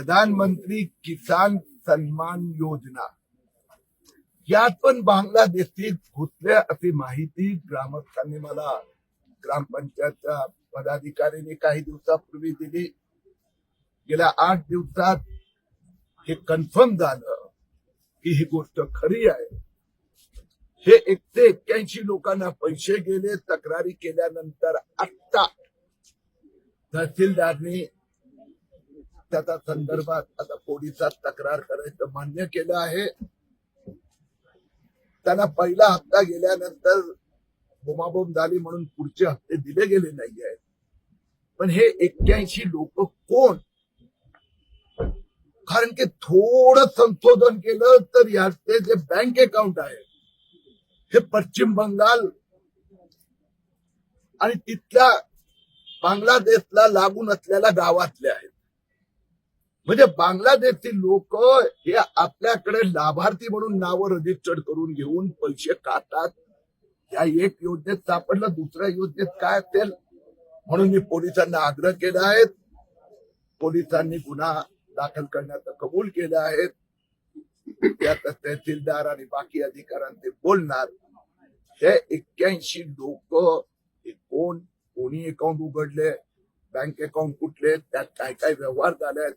प्रधानमंत्री किसान सन्मान योजना. यात पण बांगलादेशीत घुसल्या अशी माहिती ग्रामस्थांनी मला ग्रामपंचायतच्या पदाधिकाऱ्यांनी काही दिवसापूर्वी दिली. गेल्या आठ दिवसात हे कन्फर्म झालं की ही गोष्ट खरी आहे. हे एकशे एक्क्याऐंशी लोकांना पैसे गेले तक्रारी केल्यानंतर आत्ता तहसीलदारनी त्याच्या संदर्भात आता पोलिसात तक्रार करायचं मान्य केलं आहे. त्यांना पहिला हप्ता गेल्यानंतर बोमाबोम झाली म्हणून पुढचे हप्ते दिले गेले नाही आहेत पण हे एक्क्याऐंशी लोक कोण? कारण की थोडं संशोधन केलं तर याचे जे बँक अकाउंट आहे हे पश्चिम बंगाल आणि तिथल्या बांगलादेशला लागून असलेल्या गावातले आहेत. म्हणजे बांगलादेशची लोक हे आपल्याकडे लाभार्थी म्हणून नावं रजिस्टर्ड करून घेऊन पैसे काढतात. या एक योजनेत सापडलं दुसऱ्या योजनेत काय असेल? म्हणून मी पोलिसांना आग्रह केला आहे. पोलिसांनी गुन्हा दाखल करण्याचं कबूल केलं आहे. त्यात तहसीलदार आणि बाकी अधिकाऱ्यांचे बोलणार. हे एक्क्याऐंशी लोक कोण? कोणी अकाउंट उघडले? बँक अकाउंट कुठले? त्यात काय काय व्यवहार झाले आहेत,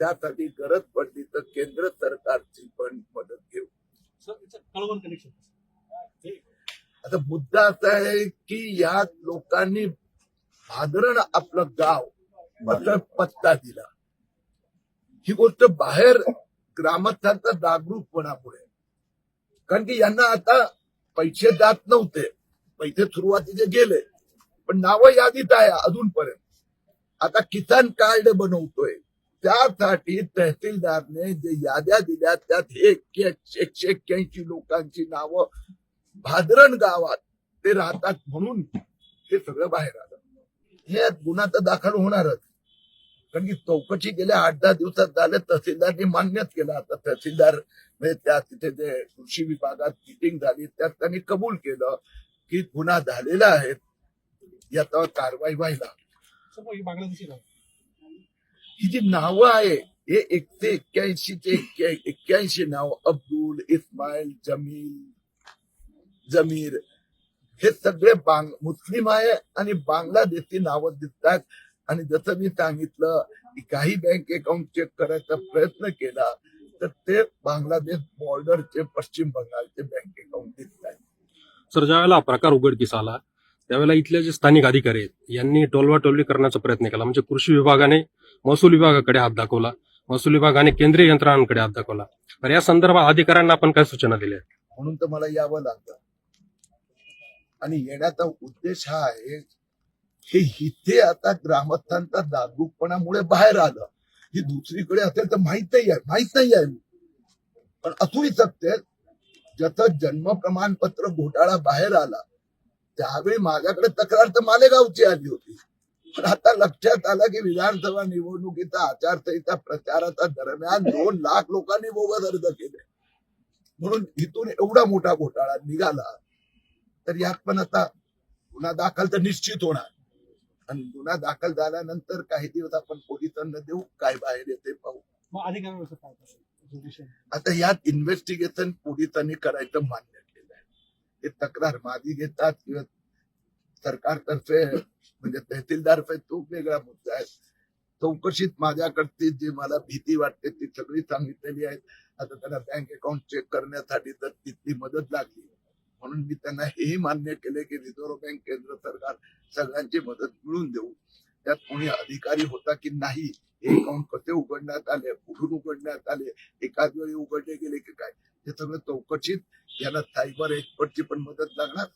त्यासाठी गरज पडली तर केंद्र सरकारची पण मदत घेऊ. आता मुद्दा असा आहे की या लोकांनी भादरण आपलं गाव पत्ता दिला. ही गोष्ट बाहेर ग्रामस्थांचा जागरूकपणामुळे कारण की यांना आता पैसे जात नव्हते. पैसे सुरुवातीचे गेले. पण नावं यादीत आहे अजूनपर्यंत. आता किसान कार्ड बनवतोय. त्यासाठी तहसीलदारने जे याद्या दिल्या त्यात एकशे एकशे एक्क्याऐंशी लोकांची नावं भादरण गावात ते राहतात म्हणून हे सगळं बाहेर आलं. हे गुन्हा तर दाखल होणारच. कारण की चौकशी गेल्या आठ दहा दिवसात झाले तहसीलदारनी मान्यच केलं. आता तहसीलदार म्हणजे त्या तिथे जे कृषी विभागात मिटिंग झाली त्यात त्यांनी कबूल केलं की गुन्हा झालेला आहे. याच्यावर कारवाई व्हायला. ही जी नावं आहे हे एकशे एक्क्याऐंशी ते एक्क्याऐंशी नाव अब्दुल इस्माईल जमील जमीर हे सगळे बांग मुस्लिम आहे आणि बांगलादेशी नावं दिसतात आणि जसं मी सांगितलं की काही बँक अकाउंट चेक करायचा प्रयत्न केला तर ते बांगलादेश बॉर्डरचे पश्चिम बंगालचे बँक अकाउंट दिसतात सर ज्यावेळेला हा प्रकार उघडकीस आला त्यावेळेला इथले जे स्थानिक अधिकारी आहेत यांनी टोलवाटोलवी करण्याचा प्रयत्न केला म्हणजे कृषी विभागाने महसूल विभागाकडे हात दाखवला. महसूल विभागाने केंद्रीय यंत्रणांकडे हात दाखवला. तर या संदर्भात अधिकाऱ्यांना आपण काय सूचना दिल्या? म्हणून तर मला यावं लागतं. आणि येण्याचा उद्देश हा आहे हे इथे आता ग्रामस्थांचा जागरूकपणामुळे बाहेर आलं. ही दुसरीकडे असेल तर माहीत नाही आहे माहीत नाही आहे. पण असूही शकते ज्याचं जन्म प्रमाणपत्र घोटाळा बाहेर आला त्यावेळी माझ्याकडे तक्रार तर मालेगावची आली होती. पण आता लक्षात आलं की विधानसभा निवडणुकीचा आचारसंहिता प्रचाराच्या दरम्यान दोन लाख लोकांनी बोगस अर्ज केले. म्हणून इथून एवढा मोठा घोटाळा निघाला तर यात पण आता गुन्हा दाखल तर निश्चित होणार. आणि गुन्हा दाखल झाल्यानंतर काही दिवस आपण पोलिसांना देऊ काय बाहेर येते पाहू. आता यात इन्व्हेस्टिगेशन पोलिसांनी करायचं मान्य केलं आहे हे तक्रार मागे घेतात किंवा सरकारतर्फे म्हणजे तहसीलदार तो वेगळा मुद्दा आहे. चौकशीत माझ्याकडची जी मला भीती वाटते ती सगळी सांगितलेली आहे आता त्यांना बँक अकाउंट चेक करण्यासाठी तर तिथली मदत लागली म्हणून मी त्यांना हेही मान्य केले की रिझर्व्ह बँक केंद्र सरकार सगळ्यांची मदत मिळून देऊ. त्यात कोणी अधिकारी होता की नाही हे अकाउंट कसे उघडण्यात आले कुठून उघडण्यात आले एकाच वेळी उघडले गेले की काय हे सगळं चौकशीत याला सायबर एक्सपर्टची पण मदत लागणार